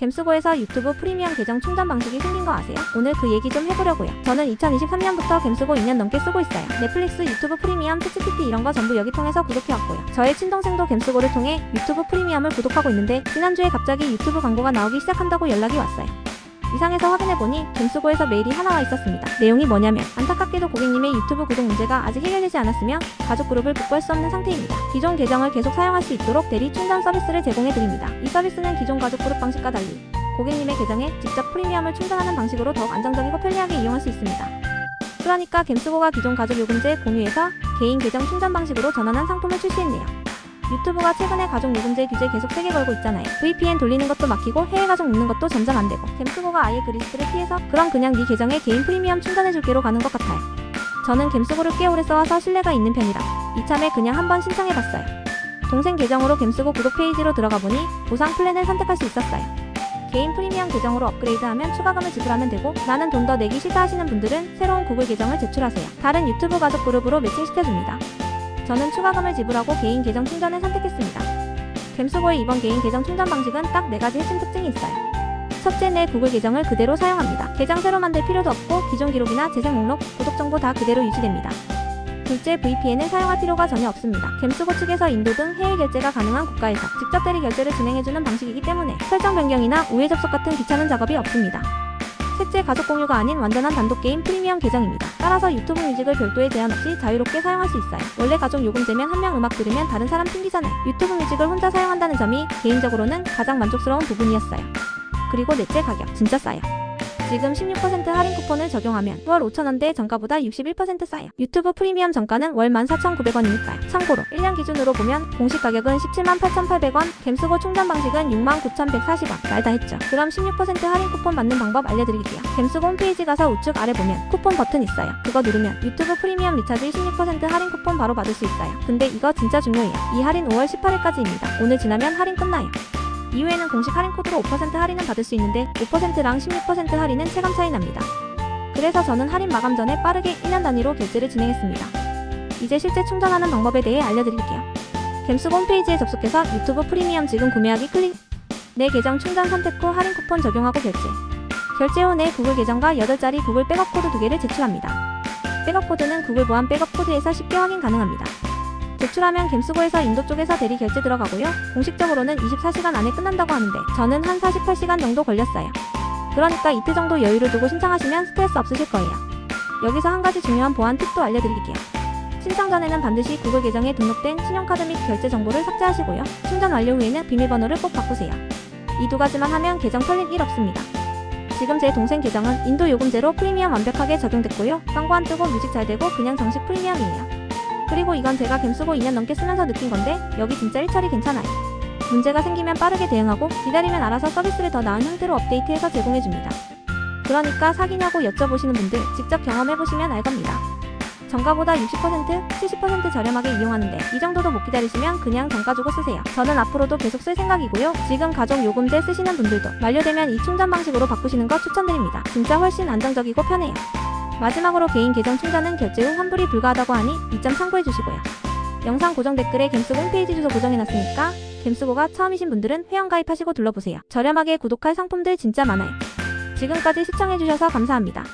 gem스고에서 유튜브 프리미엄 계정 충전 방식이 생긴 거 아세요? 오늘 그 얘기 좀 해보려고요. 저는 2023년부터 gem스고 2년 넘게 쓰고 있어요. 넷플릭스, 유튜브 프리미엄, 챗GPT 이런 거 전부 여기 통해서 구독해왔고요. 저의 친동생도 gem스고를 통해 유튜브 프리미엄을 구독하고 있는데 지난주에 갑자기 유튜브 광고가 나오기 시작한다고 연락이 왔어요. 이상해서 확인해보니 gem스고에서 메일이 하나 와 있었습니다. 내용이 뭐냐면 안타깝게도 고객님의 유튜브 구독 문제가 아직 해결되지 않았으며 가족 그룹을 복구할 수 없는 상태입니다. 기존 계정을 계속 사용할 수 있도록 대리 충전 서비스를 제공해드립니다. 이 서비스는 기존 가족 그룹 방식과 달리 고객님의 계정에 직접 프리미엄을 충전하는 방식으로 더욱 안정적이고 편리하게 이용할 수 있습니다. 그러니까 gem스고가 기존 가족 요금제 공유해서 개인 계정 충전 방식으로 전환한 상품을 출시했네요. 유튜브가 최근에 가족 요금제 규제 계속 세게 걸고 있잖아요. VPN 돌리는 것도 막히고 해외 가족 묻는 것도 점점 안 되고 gem스고가 아예 그 리스트를 피해서 그럼 그냥 네 계정에 개인 프리미엄 충전해줄게로 가는 것 같아요. 저는 gem스고를 꽤 오래 써와서 신뢰가 있는 편이라 이참에 그냥 한번 신청해봤어요. 동생 계정으로 gem스고 구독 페이지로 들어가 보니 보상 플랜을 선택할 수 있었어요. 개인 프리미엄 계정으로 업그레이드하면 추가금을 지불하면 되고 나는 돈 더 내기 싫다 하시는 분들은 새로운 구글 계정을 제출하세요. 다른 유튜브 가족 그룹으로 매칭시켜줍니다. 저는 추가금을 지불하고 개인 계정 충전을 선택했습니다. gem스고의 이번 개인 계정 충전 방식은 딱 4가지 핵심 특징이 있어요. 첫째, 내 구글 계정을 그대로 사용합니다. 계정 새로 만들 필요도 없고 기존 기록이나 재생 목록, 구독 정보 다 그대로 유지됩니다. 둘째, VPN을 사용할 필요가 전혀 없습니다. gem스고 측에서 인도 등 해외 결제가 가능한 국가에서 직접 대리 결제를 진행해주는 방식이기 때문에 설정 변경이나 우회 접속 같은 귀찮은 작업이 없습니다. 셋째, 가족 공유가 아닌 완전한 단독 게임 프리미엄 계정입니다. 따라서 유튜브 뮤직을 별도의 제한 없이 자유롭게 사용할 수 있어요. 원래 가족 요금제면 한 명 음악 들으면 다른 사람 튕기잖아요. 유튜브 뮤직을 혼자 사용한다는 점이 개인적으로는 가장 만족스러운 부분이었어요. 그리고 넷째 가격, 진짜 싸요. 지금 16% 할인 쿠폰을 적용하면 9월 5,000원대 정가보다 61% 싸요. 유튜브 프리미엄 정가는 월 14,900원이니까요. 참고로 1년 기준으로 보면 공식 가격은 178,800원, gem스고 충전 방식은 69,140원. 말다 했죠. 그럼 16% 할인 쿠폰 받는 방법 알려드릴게요. gem스고 홈페이지 가서 우측 아래 보면 쿠폰 버튼 있어요. 그거 누르면 유튜브 프리미엄 리차지 16% 할인 쿠폰 바로 받을 수 있어요. 근데 이거 진짜 중요해요. 이 할인 5월 18일까지입니다. 오늘 지나면 할인 끝나요. 이후에는 공식 할인 코드로 5% 할인은 받을 수 있는데 5%랑 16% 할인은 체감 차이 납니다. 그래서 저는 할인 마감 전에 빠르게 1년 단위로 결제를 진행했습니다. 이제 실제 충전하는 방법에 대해 알려드릴게요. gem스고 홈페이지에 접속해서 유튜브 프리미엄 지금 구매하기 클릭 내 계정 충전 선택 후 할인 쿠폰 적용하고 결제 결제 후 내 구글 계정과 8자리 구글 백업 코드 2개를 제출합니다. 백업 코드는 구글 보안 백업 코드에서 쉽게 확인 가능합니다. 제출하면 gem스고에서 인도 쪽에서 대리 결제 들어가고요. 공식적으로는 24시간 안에 끝난다고 하는데 저는 한 48시간 정도 걸렸어요. 그러니까 이틀 정도 여유를 두고 신청하시면 스트레스 없으실 거예요. 여기서 한 가지 중요한 보안 팁도 알려드릴게요. 신청 전에는 반드시 구글 계정에 등록된 신용카드 및 결제 정보를 삭제하시고요. 충전 완료 후에는 비밀번호를 꼭 바꾸세요. 이 두 가지만 하면 계정 털릴 일 없습니다. 지금 제 동생 계정은 인도 요금제로 프리미엄 완벽하게 적용됐고요. 광고 안 뜨고 뮤직 잘 되고 그냥 정식 프리미엄이에요. 그리고 이건 제가 gem쓰고 2년 넘게 쓰면서 느낀 건데 여기 진짜 일처리 괜찮아요. 문제가 생기면 빠르게 대응하고 기다리면 알아서 서비스를 더 나은 형태로 업데이트해서 제공해줍니다. 그러니까 사기냐고 여쭤보시는 분들 직접 경험해보시면 알 겁니다. 정가보다 60%, 70% 저렴하게 이용하는데 이 정도도 못 기다리시면 그냥 정가 주고 쓰세요. 저는 앞으로도 계속 쓸 생각이고요. 지금 가족 요금제 쓰시는 분들도 만료되면 이 충전 방식으로 바꾸시는 거 추천드립니다. 진짜 훨씬 안정적이고 편해요. 마지막으로 개인 계정 충전은 결제 후 환불이 불가하다고 하니 이 점 참고해 주시고요. 영상 고정 댓글에 gem스고 홈페이지 주소 고정해놨으니까 gem스고가 처음이신 분들은 회원 가입하시고 둘러보세요. 저렴하게 구독할 상품들 진짜 많아요. 지금까지 시청해주셔서 감사합니다.